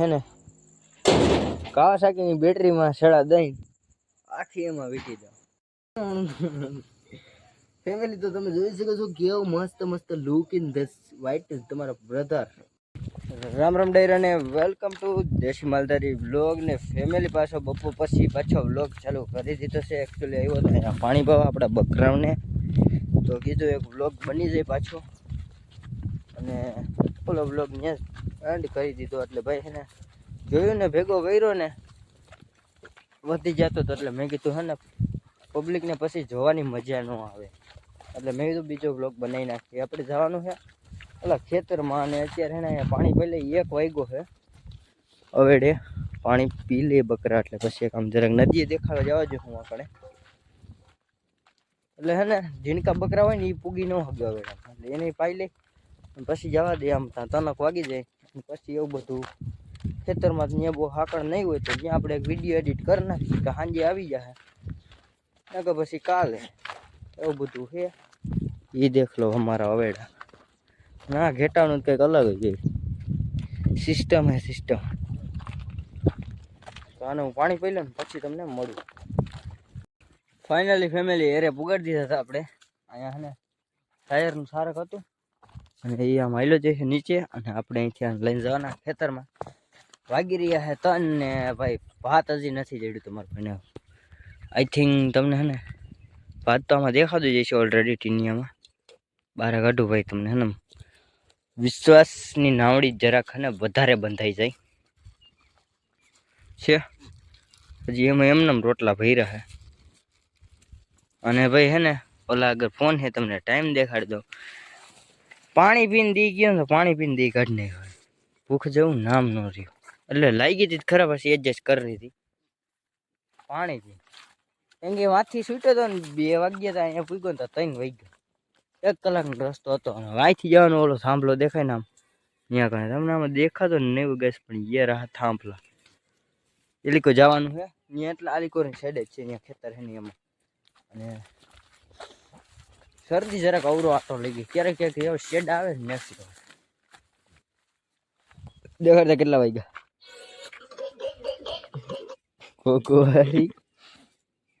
હે ને કાવાસાકીની બેટરીમાં સડા દઈ આખી એમાં વીટી જાવ ફેમિલી તો તમે જોઈ શકો છો કેવો મસ્ત મસ્ત લુક ઇન ધીસ વ્હાઇટ તમારા બ્રધર રામ રામ ડાયર અને welcome to Desi Maldhari vlog ને ફેમિલી પાછો બપોર પછી પાછો વ્લોગ ચાલુ કરી દીધો છે. એકચ્યુઅલી આવ્યો હતો અહીંયા પાણી ભાવ આપણા બકરાઓને. તો કીધું એક વ્લોગ બની જાય પાછો. અને પેલો વ્લોગ ને એન્ડ કરી દીધો એટલે ભાઈ ને જોયું ને, ભેગો કર્યો ને, વધી જતો હતો એટલે મેં કીધું હે ને પબ્લિકને પછી જોવાની મજા ન આવે. એટલે મેં કીધું બીજો વ્લોગ બનાવી નાખીએ. આપણે જવાનું છે એટલે ખેતરમાં અને અત્યારે એને પાણી પહેલે એક વાગ્યો છે. અવેડે પાણી પી લે બકરા એટલે પછી એક આમ જરાક નદીએ દેખાડવા જવા જો હું આપણે. એટલે હે ને ઝીણકા બકરા હોય ને એ પૂગી ન હગે અવેડા. એટલે એને પાઈ લે, પછી જવા દે આમ તનક વાગી જાય. પછી એવું બધું ખેતરમાં ત્યાં બહુ હાકડ નહીં હોય તો ત્યાં આપણે એક વીડિયો એડિટ કરી નાખીએ કે સાંજે આવી જાય કે પછી કાલે. એવું બધું છે. એ દેખ લો અમારા અવેડા. ના, ઘેટાનું કંઈક અલગ જ સિસ્ટમ હે સિસ્ટમ તો આને હું પાણી પી લઉં પછી તમને મળું. ફાઇનલી ફેમિલી એરે પુગાડી દીધા હતા આપણે. અહીંયા ને ટાયરનું સારક હતું. અને એ આમ હાલો છે નીચે અને આપણે અહીંથી લઈને જવાના ખેતરમાં. વાગી રહ્યા છે તન ને ભાઈ ભાત હજી નથી જડ્યું તમારે ભાઈને. આઈ થિંક તમને હે ને ભાત તો આમાં દેખાતું જશે ઓલરેડી ટીનિયામાં. બહાર કાઢું ભાઈ તમને હે ને વિશ્વાસની નાવડી જરાક હે ને વધારે બંધાઈ જાય. છે. હજી એમાં એમને રોટલા ભર્યા છે. અને ભાઈ હે ને, ઓલા આગળ ફોન છે, તમને ટાઈમ દેખાડી દો પાણી પીને દી ગયો ને પાણી પીને દી નહીં હોય ભૂખ જેવું નામ ન રહ્યું. એટલે લાગી હતી ખરાબ પછી એડજસ્ટ કરી હતી પાણી પી. કેમ કે વાંથી છૂટ્યો હતો ને બે વાગ્યા હતા અહીંયા પૂગ્યો ને ત્રણ વાગ્યો. એક કલાકનો રસ્તો હતો અને વાંથી જવાનો ઓલો થાંભલો દેખાય ને આમ. ત્યાં કઈ તમને આમાં દેખાતો ને નહીં ગેસ પણ એ રાહ થાંભલા. લીકો જવાનું છે ત્યાં એટલે આલીકોની સાઈડ જ છે ત્યાં ખેતર છે ને એમાં. અને શરદી જરાક અવરો આટો લઈ ગઈ ક્યારેક ક્યારેક એવો શેડ આવે ને નેક્સ્ટ દેખાડતા કેટલા વાગ્યા? કોકોવારી.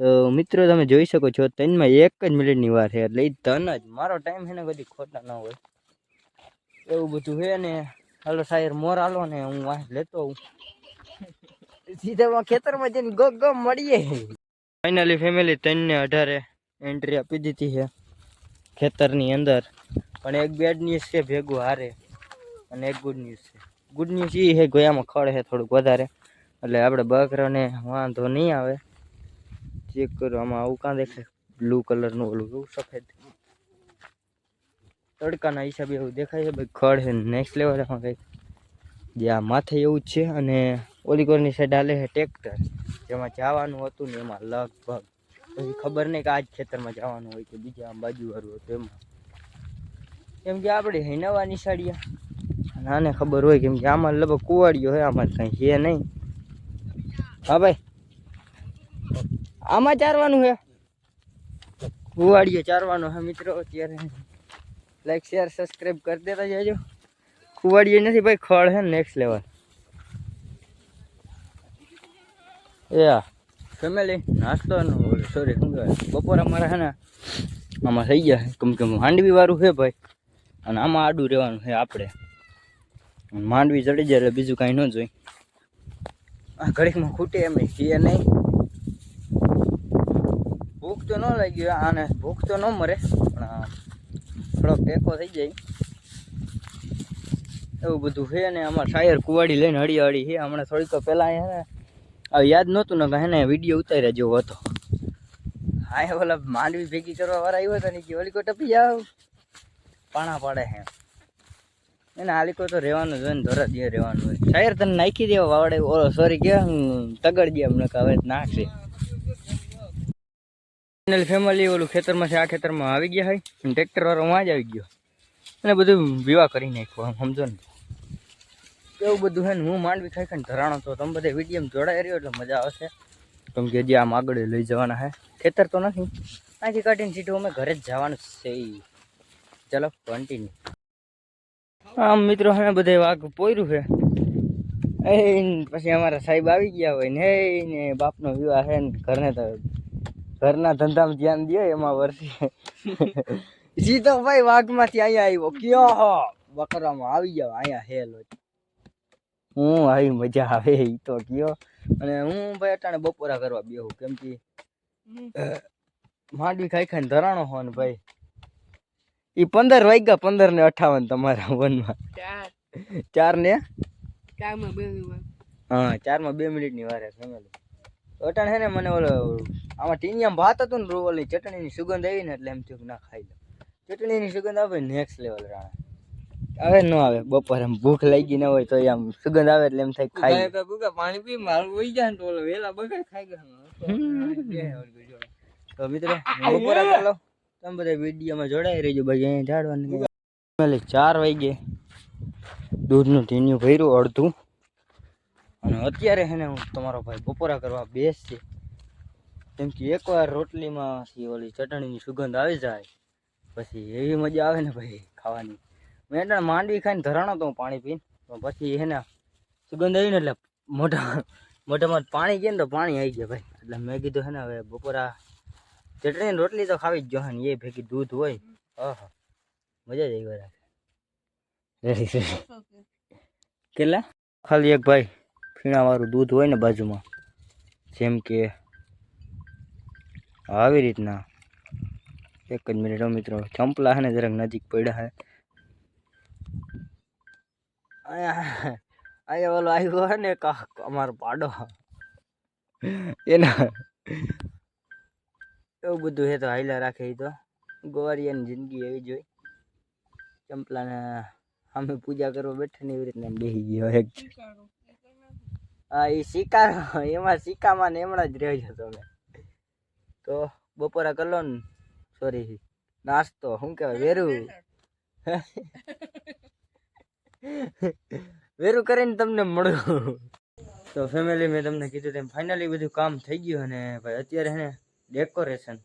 તો મિત્રો તમે જોઈ શકો છો, ત્રણમાં એક જ મિનિટની વાર છે, એટલે એ તન જ. મારો ટાઈમ છે ને કદી ખોટા ના હોય. એવું બધું છે ને. હાલો સાહેર મોર હાલો ને, હું વાહ લેતો હું સીધા ખેતરમાં જઈને ગો ગો મળીએ. ફાઇનલી ફેમિલી ત્રણને અઢારે એન્ટ્રી આપી દીધી છે. ખેતરની અંદર. પણ એક બેડ ન્યૂઝ છે, ભેગું હારે. અને એક ગુડ ન્યૂઝ છે. ગુડ ન્યૂઝ એ છે ગોયામાં ખડ છે થોડુંક વધારે. એટલે આપણે બકરાને વાંધો નહીં આવે. ચેક કરો, આમાં આવું કાં દેખાય? બ્લુ કલરનું ઓલું કેવું સફેદ. તડકાના હિસાબે એવું દેખાય છે, ભાઈ ખડ છે નેક્સ્ટ લેવલમાં કંઈક. જે આ માથે એવું જ છે અને ઓલી કોરની સાઈડ હાલે છે ટ્રેક્ટર. જેમાં જવાનું હતું ને એમાં લગભગ પછી ખબર નહીં કે આજ ખેતરમાં જવાનું હોય કે બીજા આમ બાજુવાળું હતું એમાં. કેમ કે આપણે હે નવા નાને ખબર હોય કેમ કે આમાં લગભગ કુવાડીઓ હોય, આમાં કંઈ છે નહીં. હા ભાઈ. આમાં ચારવાનું છે? કુવાડિયો ચારવાનો છે મિત્રો, અત્યારે લાઈક શેર સબસ્ક્રાઈબ કરી દેતા જજો. કુવાડીએ નથી ભાઈ ખળ છે નેક્સ્ટ લેવલ એ ફેમિલી, નાસ્તો સોરી શું કહેવાય? બપોર અમારે છે ને, આમાં થઈ ગયા કેમ કે માંડવી વાળું છે ભાઈ, અને આમાં આડું રહેવાનું છે આપણે. માંડવી ચડી જાય એટલે બીજું કાંઈ ન જોઈ. આ ઘડીકમાં ખૂટે એમ છીએ નહીં. ભૂખ તો ન લાગી, આને ભૂખ તો ન મરે, પણ થોડોક ટેકો થઈ જાય. એવું બધું છે ને, આમાં શાયર કુવાડી લઈને હળી હળી છે. હમણાં થોડીક પહેલાં અહીંયા ને આ યાદ નહોતું ને હે ને વીડિયો ઉતાર્યા જેવો હતો. હા ઓલા માંડવી ભેગી કરવા વાળા આવ્યો હતો ને કે ઓલીકો ટપી જાવ. પાણા પાડે હે. એને આલીકો તો રહેવાનું જ હોય ને, ધોરા દે રહેવાનું હોય. શાયર તને નાખી દેવા વાવડે ઓલો સોરી કે તગડ દે કે હવે નાખશે. ફેમિલી ઓલું ખેતરમાં છે, આ ખેતરમાં આવી ગયા હોય ટ્રેક્ટર વાળો વાં જ આવી ગયો. અને બધું વિવાહ કરી નાખ્યો સમજો ને. એવું બધું છે ને, હું માંડવી ખાઈ ખાઈને ધરાણો તો તમે બધા વીડિયો જોડાઈ રહ્યો એટલે મજા આવશે. કેમ કે હજી આમ આગળ લઈ જવાના છે. ખેતર તો નથી. અહીંથી કાઢીને સીધું અમે ઘરે જ જવાનું છે. ચલો કન્ટિન્યુ આમ મિત્રો હવે બધે વાઘ પોયરું છે. એ પછી અમારા સાહેબ આવી ગયા હોય ને ને બાપનો વિવાહ છે ને, ઘરને તો ઘરના ધંધામાં ધ્યાન દે એમાં વર્ષે સીધો ભાઈ વાઘમાંથી અહીંયા આવ્યો. કયો હો? બકરામાં આવી જાવ અહીંયા હેલો હું આવી મજા આવે એ તો કયો. અને હું ભાઈ અટાણે બપોરા કરવા બેહું કેમ કે માંડવી ખાઈ ખાઈને ધરાણો હો ને ભાઈ. એ પંદર વાગ્યા પંદર ને અઠાવન તમારા વનમાં. ચાર. ચાર ને. હા ચારમાં બે મિનિટની વાર ફેમિલી અટાણ છે ને મને ઓલો આમાં ટીનિયામાં ભાત હતું ને રોવલની ચટણીની સુગંધ આવી ને એટલે એમ થયું ના ખાઈ લો ચટણીની સુગંધ આવે નેક્સ્ટ લેવલ રાણા. આવે ન આવે બપોરે આમ ભૂખ લાગી ન હોય તો આમ સુગંધ આવે એટલે એમ થાય ખાઈ ગાય પાણી પી મારું વહી જાય ને તો ઓલો વેલા બગાડ ખાઈ ગયો. તો મિત્રો બપોરા ચાલો તમે બધા વિડીયોમાં જોડાઈ રહેજો ભાઈ અહીંયા ઝાડવાની એટલે ચાર વાગે દૂધનું ટીન્યું ભર્યું અડધું. અને અત્યારે છે ને હું તમારો ભાઈ બપોરા કરવા બેસશે કેમ કે એકવાર રોટલીમાંથી ઓલી ચટણીની સુગંધ આવી જાય પછી એવી મજા આવે ને ભાઈ ખાવાની. મેં માંડવી ખાઈને ધરાણો તો હું પાણી પીને. પછી એને સુગંધ આવીને એટલે મોટા મોઢામાં પાણી ગયા ને તો પાણી આવી ગયા ભાઈ. એટલે મેં કીધું છે ને હવે બપોરા ચટણી રોટલી તો ખાવી જ જો ને, એ ભેગી દૂધ હોય. ઓહો, મજા જ આવી રેડી કેટલા? ખાલી એક ભાઈ ફીણાવાળું દૂધ હોય ને બાજુમાં. જેમ કે આવી રીતના. એક જ મિનિટ મિત્રો, ચંપલા હે ને જરાક નજીક પડ્યા હે. અહીંયા અહીંયા ઓલો આવ્યો હે ને કાક અમારો પાડો. એના એવું બધું હે તો હાઈલા રાખે એ તો. ગોવારિયાની જિંદગી એવી જ હોય. ચંપલાને અમે પૂજા કરવા બેઠા ને એવી રીતના બેસી ગયો એક હા એ શિકાર એમાં સિક્કામાં ને હમણાં જ રહ્યો છો તમે. તો બપોરા કરલો ને. સોરી નાસ્તો શું કહેવાય વેરું. વેરું કરીને તમને મળ્યો તો ફેમિલી મેં તમને કીધું તેમ ફાઇનલી બધું કામ થઈ ગયું અને ભાઈ અત્યારે હે ને ડેકોરેશન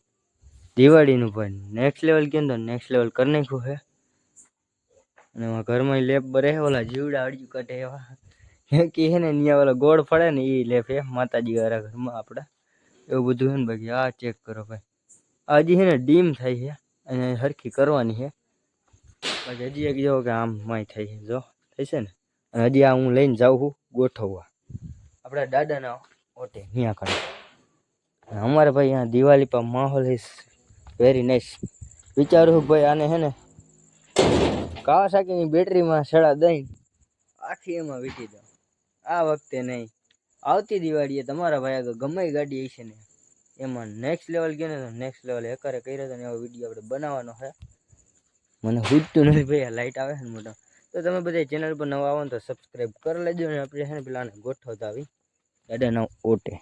દિવાળીનું ભાઈ નેક્સ્ટ લેવલ કેમ તો નેક્સ્ટ લેવલ કરી નાખ્યું છે અને એમાં ઘરમાં લેપ બરે ઓલા જીવડા અડ્યું કાઢે એવા. કે હે ને ત્યાં ઓલા ગોળ ફળે ને એ લેપ હે, માતાજી વાળા ઘરમાં આપણા એવું બધું હે ને બાકી, આ ચેક કરો ભાઈ. આજે હે ને ડીમ થાય છે અને હરખી કરવાની છે બાકી હજી એક જો કે આમ માય થઈ જો, થઈ છે ને? અને હજી આ હું લઈને જાઉં છું ગોઠવવા. આપણા દાદાના ઓટે ત્યાં કરે. અમારે ભાઈ અહીંયા દિવાળી પર માહોલ ઇઝ વેરી નાઇસ વિચારું છું ભાઈ આને હે ને કાવાસાકીની બેટરીમાં સડા દઈને આખી એમાં વીટી દઉં. આ વખતે નહીં. આવતી દિવાળીએ તમારા ભાઈ આગળ ગમે ગાડી હશે ને, એમાં નેક્સ્ટ લેવલ ગયો ને નેક્સ્ટ લેવલ એકારે કર્યો હતો ને એવો વીડિયો આપણે બનાવવાનો છે મને હૂજતું નથી ભાઈ, આ લાઇટ આવે છે ને મોટા તો તમે બધા ચેનલ પર નવા આવો ને તો સબસ્ક્રાઈબ કરી લેજો ને આપણે છે ને પેલાને ગોઠવતા આવી દાદાના ઓટે.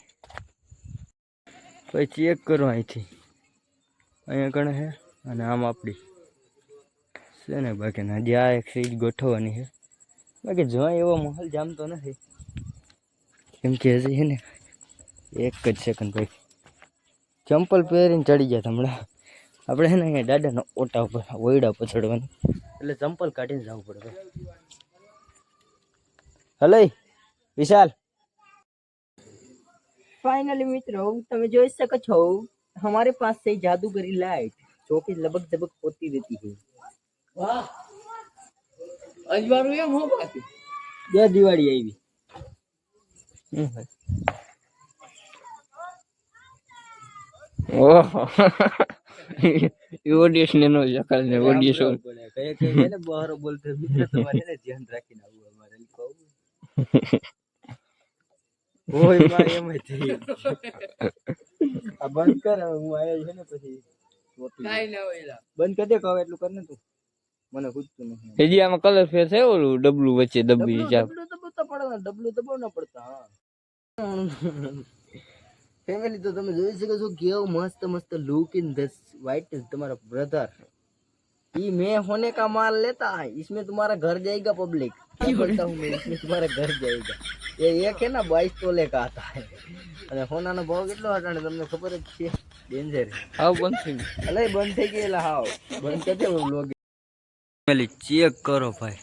પછી ચેક કરો અહીંથી. અહીંયા કણે છે અને આમ આપણી છે ને બાકી ના જ્યાં એક સીટ ગોઠવવાની છે. બાકી જો એવો માહોલ જામતો નથી. કેમ કે હજી છે ને એક જ સેકન્ડ ભાઈ ચંપલ પહેરીને ચડી ગયા હમણાં. આપણે છે ને અહીંયા દાદાના ઓટા ઉપર ઓયડા ઉપર ચડવાનું એટલે ચંપલ કાઢીને જવું પડે ભાઈ હલો વિશાલ फाइनली मित्रों તમે જોઈ શકો છો हमारे पास से जादूगरी लाइट जो कि लगभग लगभग होती रहती है વાહ અજવાળું એમ હો પાછું બે ઓડિયસ ને નો જકલ ને ઓડિયન્સ. કઈ કઈ છે બહાર બોલતો મિત્ર તમારે ને ધ્યાન રાખીને આવું અમારે કહું. ઓયમાં એમ જ થઈ આ બંધ કર હું આયા છે ને પછી કાઈ ના હોય બંધ કરી દે કહો એટલું કર ને તું. મને પૂછતું નથી હજી આમાં કલર ફેર છે ઓલું ડબલું વચ્ચે દબી જાય ડબલું તો પડે ડબલું તો ના પડતા હા. ફેમિલી તો તમે જોઈ શકો છો કેવું મસ્ત મસ્ત લુક ઇન ધસ वाइट तुम्हारा ब्रदर ये मैं होने का माल लेता है इसमें तुम्हारा घर जाएगा पब्लिक क्या बोलता हूँ मैं इसमें तुम्हारा घर जाएगा ये एक है ना बाईस तोले का आता है અને સોનાનો ભાવ કેટલો હટાણે તમને ખબર જ છે ડેન્જર આવ બંધ થઈ અલે બંધ થઈ ગયેલા હાવ બંધ કરી દે વ્લોગ ફેમિલી ચેક કરો ભાઈ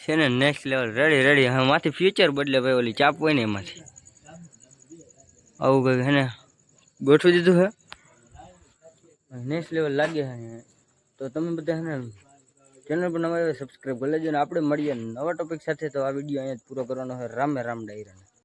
છે ને નેક્સ્ટ લેવલ રેડી રેડી હા માથી ફ્યુચર બદલે ભાઈ ઓલી ચાપ હોય ને એમાંથી આવું કંઈક હેને ગોઠવી દીધું હે નેક્સ્ટ લેવલ લાગે હે તો તમે બધા હે ને ચેનલ પર નવા સબસ્ક્રાઈબ કરી લેજો ને. આપણે મળીએ નવા ટોપિક સાથે તો આ વીડિયો અહીંયા પૂરો કરવાનો છે. રામે રામ ડાયરાને.